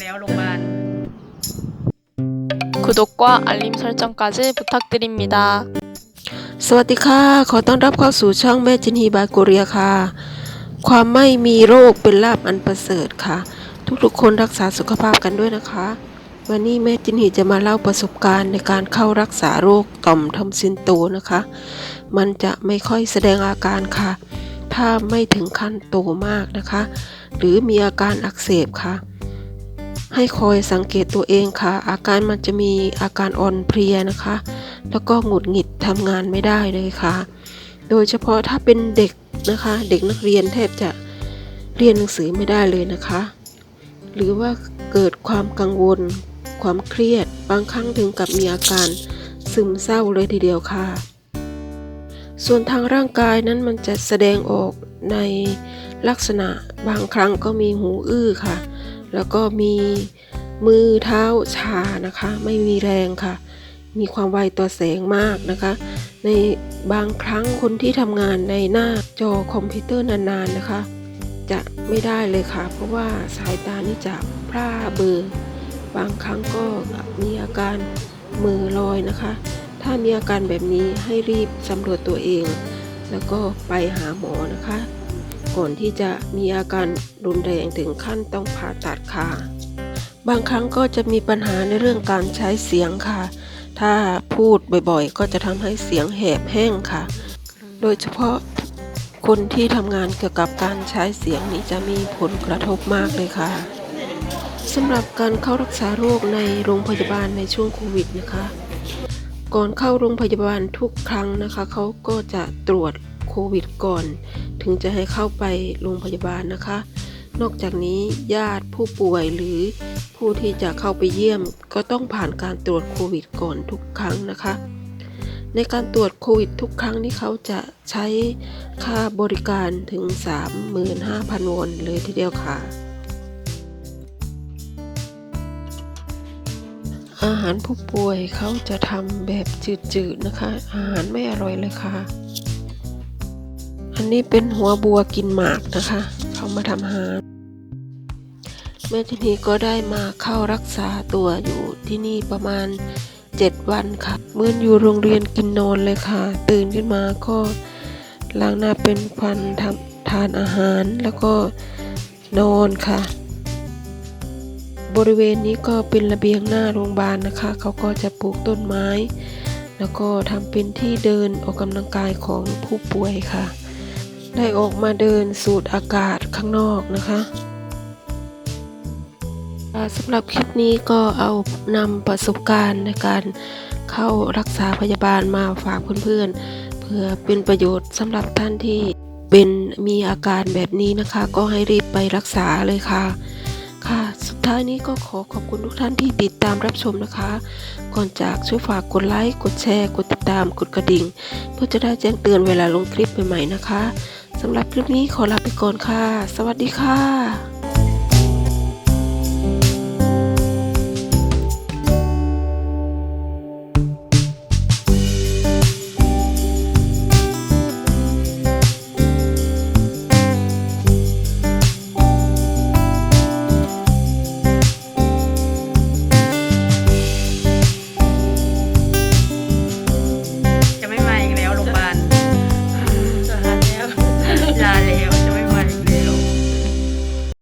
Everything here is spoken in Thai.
แล้วโ구독과 알림 설정까지 부탁드립니 다. สวัสดีค่ะ ขอต้อนรับเข้าสู่ช่องแม่จินฮีบายกุเรียค่ะ ความไม่มีโรคเป็นลาบอันประเสริฐค่ะ ทุกๆคนรักษาสุขภาพกันด้วยนะคะ วันนี้แม่จินฮีจะมาเล่าประสบการณ์ในการเข้ารักษาโรคต่อมทอมซินโตนะคะ มันจะไม่ค่อยแสดงอาการค่ะ ถ้าไม่ถึงขั้นโตมากนะคะ หรือมีอาการอักเสบค่ะ ให้คอยสังเกตตัวเองค่ะ อาการมันจะมีอาการอ่อนเพลียนะคะ แล้วก็หงุดหงิดทำงานไม่ได้เลยค่ะ โดยเฉพาะถ้าเป็นเด็กนะคะ เด็กนักเรียนแทบจะเรียนหนังสือไม่ได้เลยนะคะ หรือว่าเกิดความกังวล ความเครียด บางครั้งถึงกับมีอาการซึมเศร้าเลยทีเดียวค่ะ ส่วนทางร่างกายนั้นมันจะแสดงออกในลักษณะบางครั้งก็มีหูอื้อค่ะ แล้วก็มีมือเท้าชานะคะ ไม่มีแรงค่ะ มีความไวต่อแสงมากนะคะ ในบางครั้งคนที่ทำงานในหน้าจอคอมพิวเตอร์นานๆนะคะ จะไม่ได้เลยค่ะ เพราะว่าสายตานี่จะพร่าเบลอบางครั้งก็มีอาการมือลอยนะคะ ถ้ามีอาการแบบนี้ให้รีบสำรวจตัวเอง แล้วก็ไปหาหมอนะคะ ก่อนที่จะมีอาการรุนแรงถึงขั้นต้องผ่าตัดค่ะ บางครั้งก็จะมีปัญหาในเรื่องการใช้เสียงค่ะ ถ้าพูดบ่อยๆ ก็จะทำให้เสียงแหบแห้งค่ะ โดยเฉพาะคนที่ทำงานเกี่ยวกับการใช้เสียงนี้จะมีผลกระทบมากเลยค่ะสำหรับการเข้ารักษาโรคในโรงพยาบาลในช่วงโควิดนะคะ ก่อนเข้าโรงพยาบาลทุกครั้งนะคะ เขาก็จะตรวจ โควิดก่อน ถึงจะให้เข้าไปโรงพยาบาลนะคะ นอกจากนี้ญาติผู้ป่วยหรือผู้ที่จะเข้าไปเยี่ยม ก็ต้องผ่านการตรวจโควิดก่อนทุกครั้งนะคะ ในการตรวจโควิดทุกครั้งนี่เขาจะใช้ค่าบริการถึง 35,000 วอนเลยทีเดียวค่ะอาหารผู้ป่วยเขาจะทำแบบจืดๆนะคะ อาหารไม่อร่อยเลยค่ะ อันนี้เป็นหัวบัวกินหมากนะคะ เขามาทำอาหารแม่ที่นี้ก็ได้มาเข้ารักษาตัวอยู่ที่นี่ประมาณ 7 วันค่ะเมื่ออยู่โรงเรียนกินนอนเลยค่ะ ตื่นขึ้นมาก็ล้างหน้าเป็นฟันทำทานอาหารแล้วก็นอนค่ะ บริเวณนี้ก็เป็นระเบียงหน้าโรงพยาบาลนะคะ เขาก็จะปลูกต้นไม้ แล้วก็ทำเป็นที่เดินออกกำลังกายของผู้ป่วยค่ะ ได้ออกมาเดินสูดอากาศข้างนอกนะคะสำหรับคลิปนี้ก็เอานำประสบการณ์ในการเข้ารักษาพยาบาลมาฝากเพื่อนๆ เพื่อเป็นประโยชน์สำหรับท่านที่เป็นมีอาการแบบนี้นะคะ ก็ให้รีบไปรักษาเลยค่ะ ค่ะ สุดท้ายนี้ก็ขอขอบคุณทุกท่านที่ติดตามรับชมนะคะ ก่อนจากช่วยฝากกดไลค์ กดแชร์ กดติดตาม กดกระดิ่ง เพื่อจะได้แจ้งเตือนเวลาลงคลิปใหม่ๆนะคะ สำหรับคลิปนี้ขอลาไปก่อนค่ะ สวัสดีค่ะ